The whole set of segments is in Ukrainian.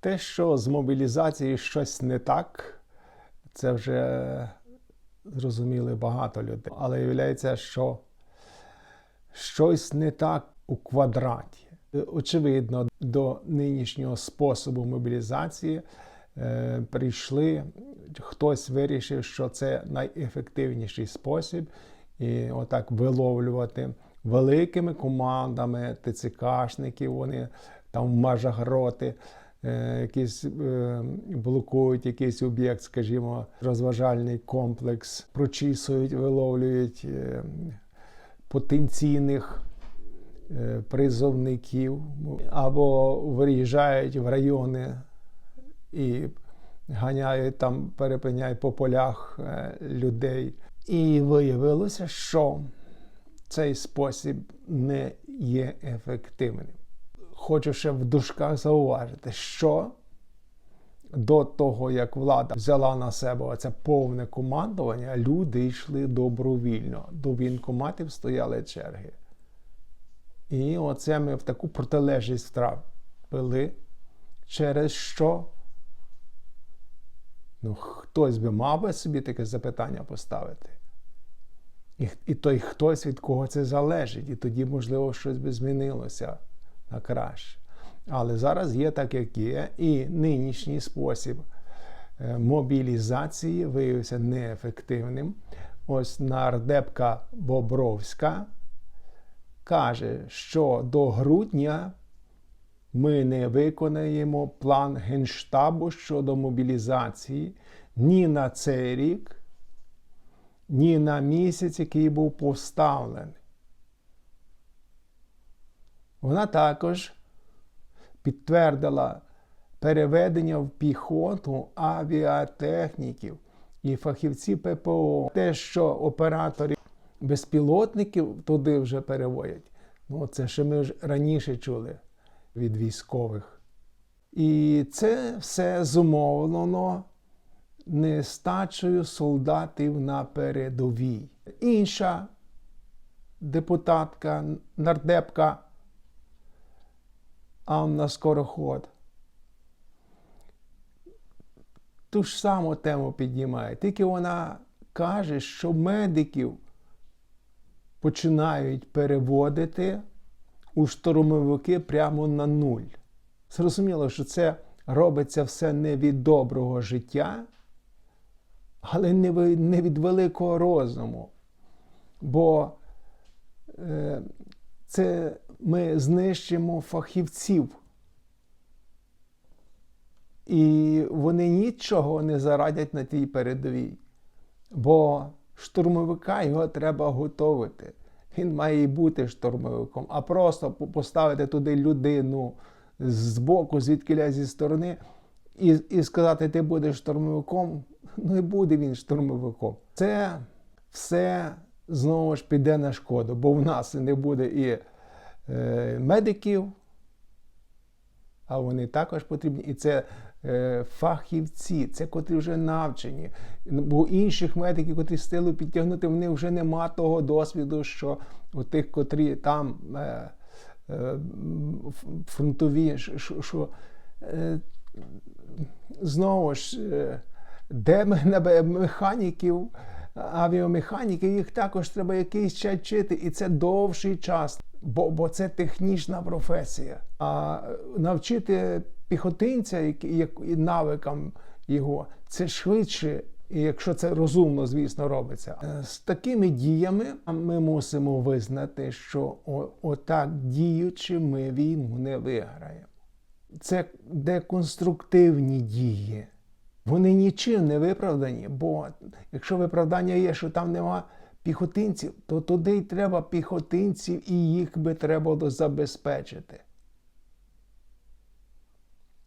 Те, що з мобілізацією щось не так, це вже зрозуміли багато людей. Але виявляється, що щось не так у квадраті. Очевидно, до нинішнього способу мобілізації е, прийшли, хтось вирішив, що це найефективніший спосіб, і отак виловлювати великими командами ТЦКшників, вони там в межах роти. Е, Якісь е, блокують якийсь об'єкт, скажімо, розважальний комплекс, прочісують, виловлюють е, потенційних призовників або виїжджають в райони і ганяють там, перепиняють по полях людей. І виявилося, що цей спосіб не є ефективним. Хочу ще в дужках зауважити, що до того, як влада взяла на себе це повне командування, люди йшли добровільно. До військкоматів стояли черги. І оце ми в таку протилежність втрапили, через що ну, хтось би мав би собі таке запитання поставити. І, і той хтось від кого це залежить, і тоді, можливо, щось би змінилося на краще. Але зараз є так, як є, і нинішній спосіб е, мобілізації виявився неефективним. Ось нардепка Бобровська каже, що до грудня ми не виконаємо план Генштабу щодо мобілізації ні на цей рік, ні на місяць, який був поставлений. Вона також підтвердила переведення в піхоту авіатехніків і фахівці ППО. Те, що оператори безпілотників туди вже переводять, ну це ще ми ж раніше чули від військових. І це все зумовлено нестачею солдатів на передовій. Інша депутатка, нардепка Анна Скороход. Ту ж саму тему піднімає. Тільки вона каже, що медиків починають переводити у штурмовики прямо на нуль. Зрозуміло, що це робиться все не від доброго життя, але не від великого розуму. Бо е, це ми знищимо фахівців. І вони нічого не зарадять на тій передовій. Бо штурмовика його треба готувати. Він має і бути штурмовиком, а просто поставити туди людину з боку, звідкиля зі сторони, і, і сказати, ти будеш штурмовиком, ну і буде він штурмовиком. Це все знову ж піде на шкоду, бо в нас не буде і е, медиків, а вони також потрібні. І це е, фахівці, це котрі вже навчені. Бо інших медиків, котрі з підтягнути, вони вже нема того досвіду, що у тих, котрі там е, е, фронтові, що, е, знову ж, е, де ми механіків, авіамеханіків, їх також треба якийсь час вчити, і це довший час, бо, бо це технічна професія. А навчити піхотинця і навикам його, це швидше. Якщо це розумно, звісно, робиться. Е, З такими діями ми мусимо визнати, що отак діючи, ми війну не виграємо це деконструктивні дії. Вони нічим не виправдані, бо якщо виправдання є, що там нема піхотинців, то туди й треба піхотинців, і їх би треба забезпечити.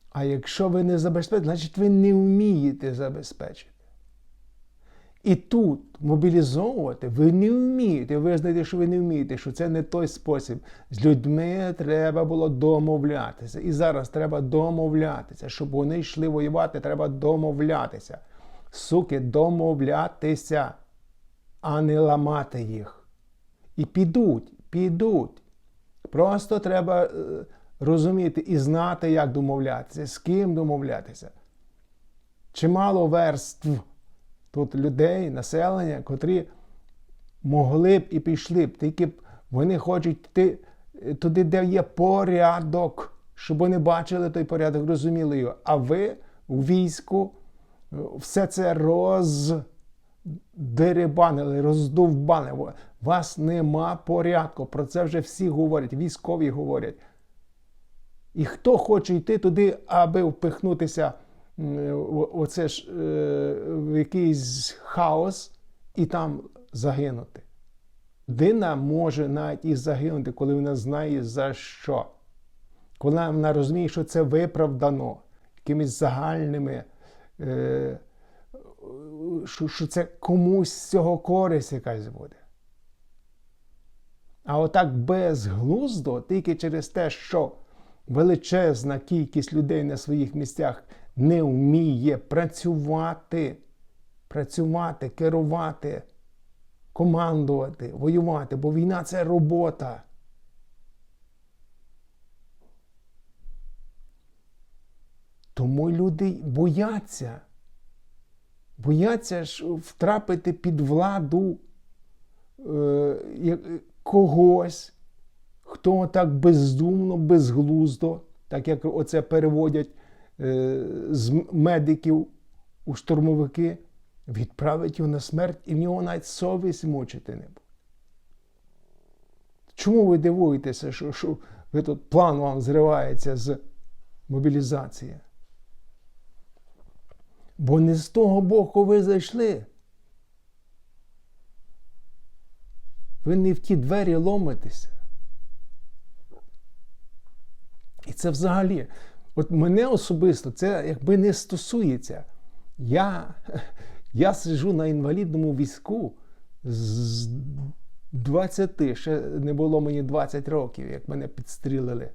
А якщо ви не забезпечите, значить ви не вмієте забезпечити. І тут мобілізовувати ви не вмієте. Ви знаєте, що ви не вмієте, що це не той спосіб. З людьми треба було домовлятися. І зараз треба домовлятися. Щоб вони йшли воювати, треба домовлятися. Суки, домовлятися, а не ламати їх. І підуть, підуть. Просто треба е, розуміти і знати, як домовлятися, з ким домовлятися. Чимало верств тут людей, населення, котрі могли б і пішли б, тільки б вони хочуть йти туди, де є порядок, щоб вони бачили той порядок, розуміли його. А ви у війську е, все це роздерибанили, роздовбанили. Вас нема порядку. Про це вже всі говорять, військові говорять. І хто хоче йти туди, аби впихнутися оце ж, е, в якийсь хаос і там загинути. Людина може навіть і загинути, коли вона знає за що. Коли вона розуміє, що це виправдано якимись загальними, е, що це комусь з цього користь якась буде. А отак безглуздо, тільки через те, що величезна кількість людей на своїх місцях не вміє працювати, працювати, керувати, командувати, воювати, бо війна це робота. Тому люди бояться. Бояться ж втрапити під владу е, як- когось, хто так бездумно, безглуздо, так як оце переводять е, з медиків у штурмовики, відправить його на смерть, і в нього навіть совість мучити не буде. Чому ви дивуєтеся, що, що ви тут план вам зривається з мобілізації? Бо не з того боку ви зайшли. Ви не в ті двері ломитеся. І це взагалі, от мене особисто це якби не стосується. Я, я сиджу на інвалідному візку з 20, ще не було мені 20 років, як мене підстрілили.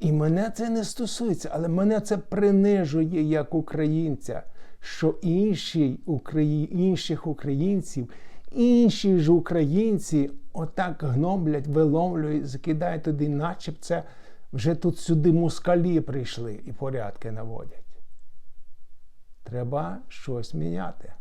І мене це не стосується, але мене це принижує як українця, що інші Украї... інших українців, інші ж українці отак гноблять, виловлюють, закидають туди, наче б це вже тут сюди москалі прийшли і порядки наводять. Треба щось міняти.